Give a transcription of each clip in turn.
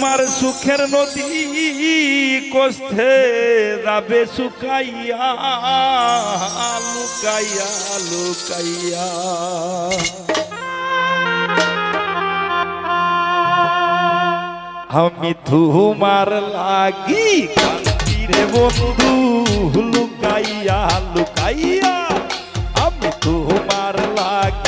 তোমার সুখের নদী কষ্টে যাবে শুকাইয়া, লুকাইয়া লুকাইয়া। আমি তোমার লাগি রে বন্ধু, লুকাইয়া লুকাইয়া। আমি তোমার লাগি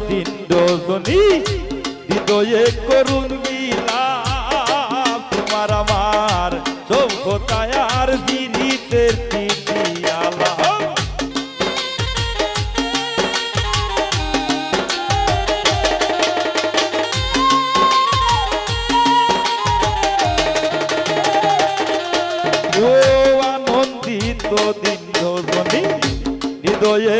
দিন রজনী হৃদয়ে করুণ মিলাপ তোমার আমার সভ্যতায় আর বিনীতে আলা ও আনন্দিত দিন রজনী হৃদয়ে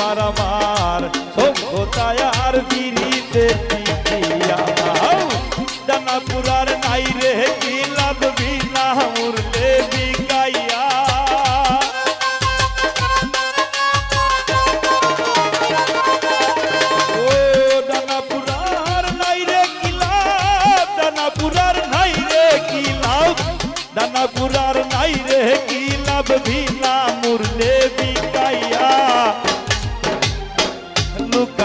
তোমার আমার সভ্যতায় আর বিরিতে পুরার নাই রে লাভ বিনা মুরলে বিকাইয়া। ও দানাপুরার নাই রে, কি লাভ? লাভ? মুরলে বিকাইয়া।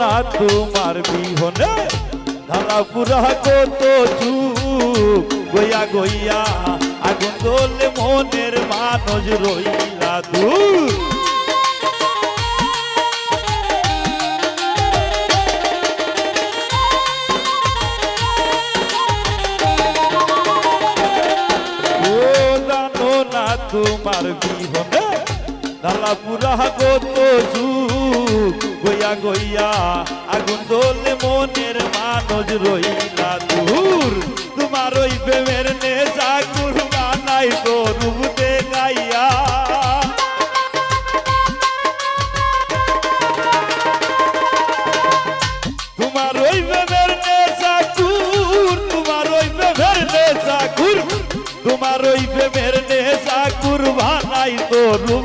না তোমার বিহনে? ধারা পুরা কত গইয়া গইয়া আগুন দোলে মনের মানুষ রইলা দূর। তোমার বিহনে? ধালা পুরা কত গইয়া গইয়া আগুন দোলে মনের মানুষ রইলা দূর। তোমার ওই প্রেমের নেশা কুরবা নাই তো রূপ দেখাইয়া তোমার ওই প্রেমের নেশা কুর, তোমার তো রূপ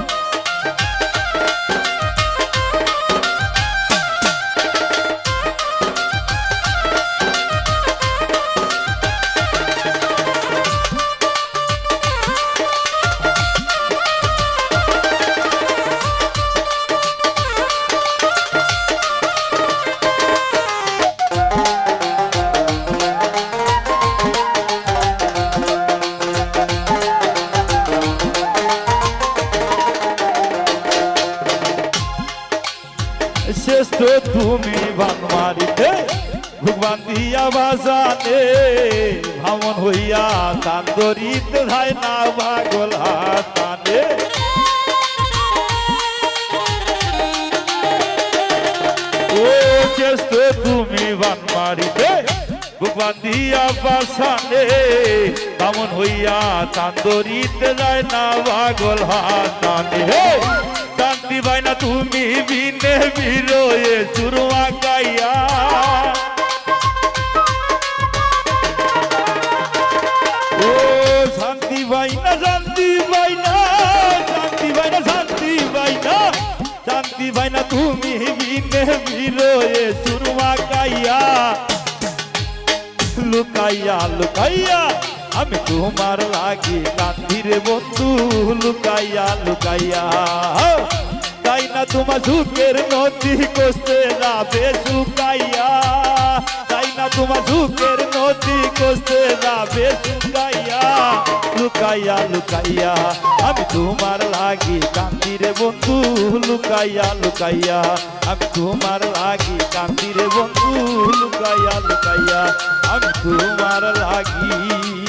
চেষ্ট তুমি বান মারিতে ভগবান দিয়া বাজানে ভামন হইয়া চান্দরিতে ধাই না পাগল হাতানে ও চেষ্ট তুমি বান মারিতে ভগবান দিয়া বাসানে বামন হইয়া চান্দরিতে যায় না পাগল হাতানে পাই না তুমি বিনে বিরয়ে চুরমা গাইয়া। ও শান্তি পাই না শান্তি পাই না শান্তি পাই না শান্তি পাই না শান্তি পাই না তুমি বিনে বিরয়ে চুরমা গাইয়া। লুকাইয়া লুকাইয়া, আমি তোমার লাগি কান্দিরে বন্ধু, লুকাইয়া লুকাইয়া। তাই না তোমার ঝুঁকের নদী কষতে যাবে শুকাইয়া। তাই না তোমার ঝুঁকের নদী কষতে যাবে শুকাইয়া। লুকাইয়া লুকাইয়া, আমি তোমার লাগি কান্দিরে বন্ধু। লুকাইয়া লুকাইয়া, আমি তোমার লাগি কান্দিরে বন্ধু। লুকাইয়া লুকাইয়া, আমি তোমার লাগি।